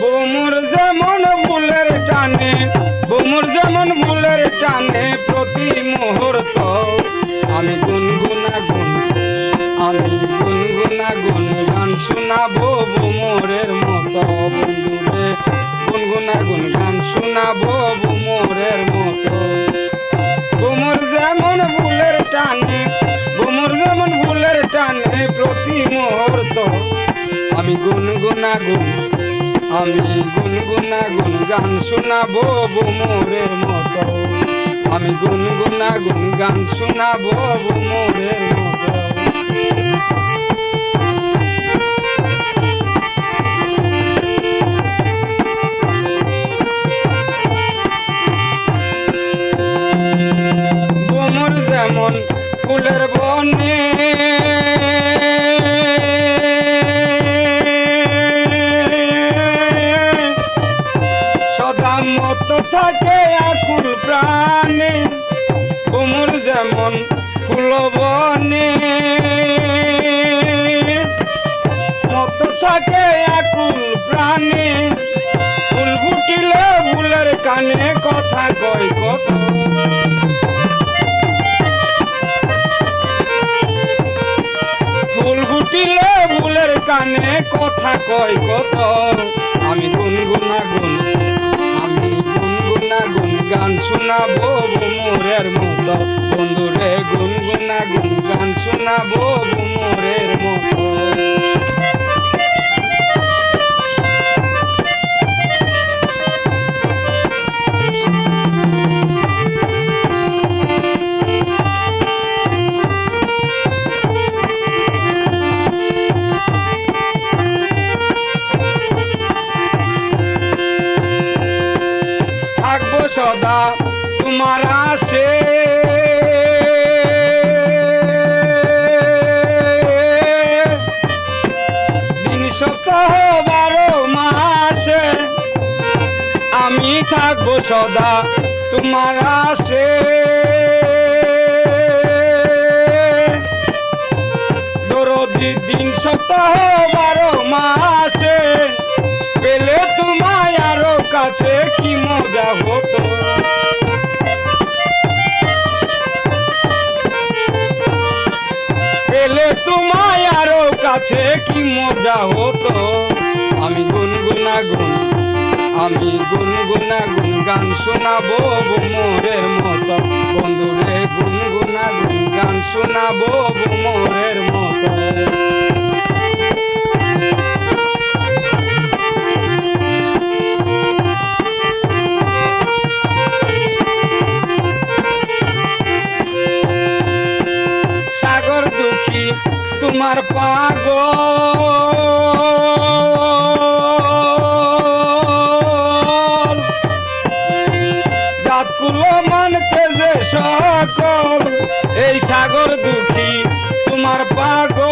বোমর যেমন ফুলের টানে, বোমর যেমন ফুলের টানে প্রতি মুহূর্ত। আমি গুনগুনা গুন আমি গুনগুনা গুন গান শোনাবো বোমরের মতো। বন্ধুরে গুনগুনা গুন গান শোনাবো আমি গুনগুনা গুন, আমি গুনগুনা গুন, গান শোনাবো বোমরের মতো। আমি গুনগুনা গুন, গান শোনাবো বোমরের মতো। যেমন ফুলের বনে থাকে আকুল প্রাণে বোমর যেমন ফুল বনে মত থাকে আকুল প্রাণে, ফুল ফুটিলে ফুলের কানে কথা কয় কত। ফুল ফুটিলে ফুলের কানে কথা কয় কত। আমি গুনগুনা গুন গুনগুনা গুন গান শোনাবো মোরের মতো। বন্ধুরে গুনগুনা গুন গান শোনাবো মোরের মতো। সদা তোমার আসে। দিন সপ্তাহ বারো মাসে আমি থাকব সদা তোমার আসে। দিন সপ্তাহ বারো মাসে পেলে তোমায় আরও কাছে কি মজা হতো। পেলে তোমায় আরও কাছে কি মজা হতো। আমি গুনগুনা গুন আমি গুনগুনা গুন গান শোনাবো মোরের মতো। বন্ধুরে গুনগুনা গুন গান শোনাবো মোরের মতো। তোমার পাগল। জাতকুলো মানতে যে সকল, এই সাগর দুঃখী তোমার পাগল।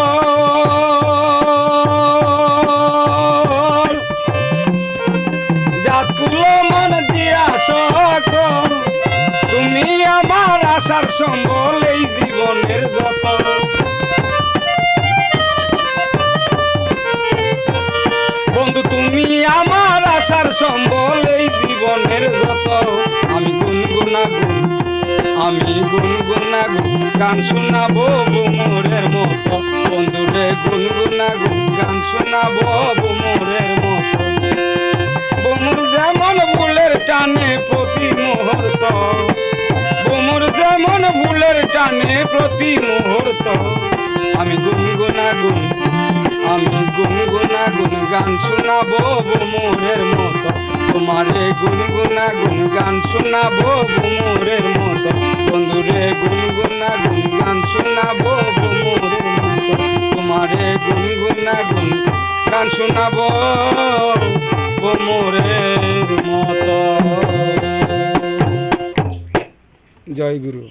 জাতকুলো মান দিয়া সকল, তুমি আমার আশার সম্বল এই জীবনের যত বন্ধু, তুমি আমার আশার সম্বল এই জীবনের যত। আমি গুনগুনা গুন আমি গুনগুনা গুন শোনাবো বুমরের মতো। বন্ধুরে গুনগুনা গুন গান শোনাবো বুমরের মতো। বুমুর যেমন ফুলের টানে প্রতি মুহূর্ত, বুমুর যেমন ফুলের টানে প্রতি মুহূর্ত, আমি গুনগুনা গুন আমি গুনগুনা গুন গান শোনাবো বুমুরের মতো। তোমারে গুনগুনা গুন গান শোনাবো বুমুরের মতো। বন্ধুরে গুনগুনা গুন গান শোনাবো বুমুরের মতো। তোমারে গুনগুনা গুন গান শোনাবো বুমুরের মতো। জয় গুরু।